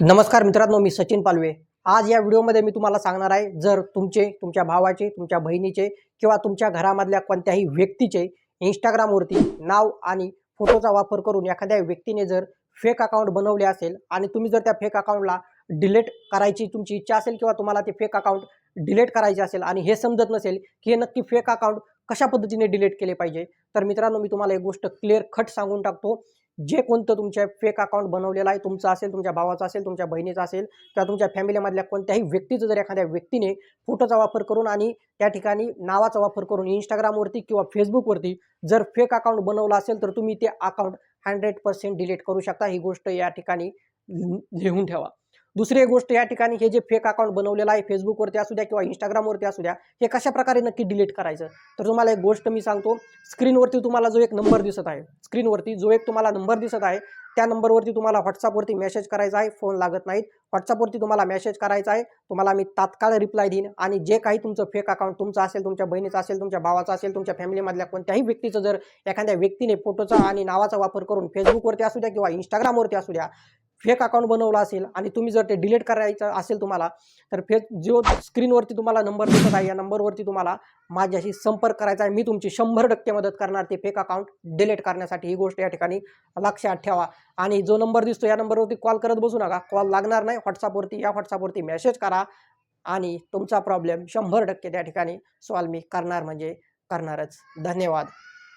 नमस्कार मित्रांनो मी सचिन पालवे. आज या व्हिडिओमध्ये मी तुम्हाला सांगणार आहे जर तुमचे तुमच्या भावाचे तुमच्या बहिणीचे किंवा तुमच्या घरामधल्या कोणत्याही व्यक्तीचे इंस्टाग्रामवरती नाव आणि फोटोचा वापर करून एखाद्या व्यक्तीने जर फेक अकाउंट बनवले असेल आणि तुम्ही जर त्या फेक अकाउंटला डिलीट करायची तुमची इच्छा असेल किंवा तुम्हाला ते फेक अकाउंट डिलीट करायचे असेल आणि हे समजत नसेल की हे नक्की फेक अकाउंट कशा पद्धतीने डिलीट केले पाहिजे तर मित्रांनो मी तुम्हाला एक गोष्ट क्लिअर खट सांगून टाकतो. जे कोणतं तुमच्या फेक अकाउंट बनवलेलं आहे तुमचं असेल तुमच्या भावाचं असेल तुमच्या बहिणीचं असेल किंवा तुमच्या फॅमिलीमधल्या कोणत्याही व्यक्तीचं जर एखाद्या व्यक्तीने फोटोचा वापर करून आणि त्या ठिकाणी नावाचा वापर करून इंस्टाग्रामवरती किंवा फेसबुकवरती जर फेक अकाउंट बनवलं असेल तर तुम्ही ते अकाउंट हंड्रेड पर्सेंट डिलीट करू शकता. ही गोष्ट या ठिकाणी लिहून ठेवा. दुसरी एक गोष्ट या ठिकाणी हे जे फेक अकाउंट बनवलेलं आहे फेसबुकवरती असू द्या किंवा इंस्टाग्रामवरती असू द्या हे कशा प्रकारे नक्की डिलीट करायचं? तर तुम्हाला एक गोष्ट मी सांगतो स्क्रीनवरती तुम्हाला जो एक नंबर दिसत आहे स्क्रीनवरती जो एक तुम्हाला नंबर दिसत आहे त्या नंबरवरती तुम्हाला व्हॉट्सअपवरती मेसेज करायचा आहे फोन लागत नाहीत. व्हॉट्सअपवरती तुम्हाला मेसेज करायचा आहे तुम्हाला मी तात्काळ रिप्लाय देईन आणि जे काही तुमचं फेक अकाउंट तुमचं असेल तुमच्या बहिणीचं असेल तुमच्या भावाचं असेल तुमच्या फॅमिलीमधल्या कोणत्याही व्यक्तीचं जर एखाद्या व्यक्तीने फोटोचा आणि नावाचा वापर करून फेसबुकवरती असू द्या किंवा इंस्टाग्रामवरती असू द्या फेक अकाउंट बनवला असेल आणि तुम्ही जर ते डिलीट करायचं असेल तुम्हाला तर फेक जो स्क्रीनवरती तुम्हाला नंबर दिसत आहे या नंबरवरती तुम्हाला माझ्याशी संपर्क करायचा आहे. मी तुमची शंभर टक्के मदत करणार. ते फेक अकाउंट डिलीट करण्यासाठी ही गोष्ट या ठिकाणी लक्षात ठेवा. आणि जो नंबर दिसतो या नंबरवरती कॉल करत बसू नका. कॉल लागणार नाही. व्हॉट्सअपवरती या व्हॉट्सअपवरती मेसेज करा आणि तुमचा प्रॉब्लेम शंभर टक्के त्या ठिकाणी सॉल्व मी करणार म्हणजे करणारच. धन्यवाद.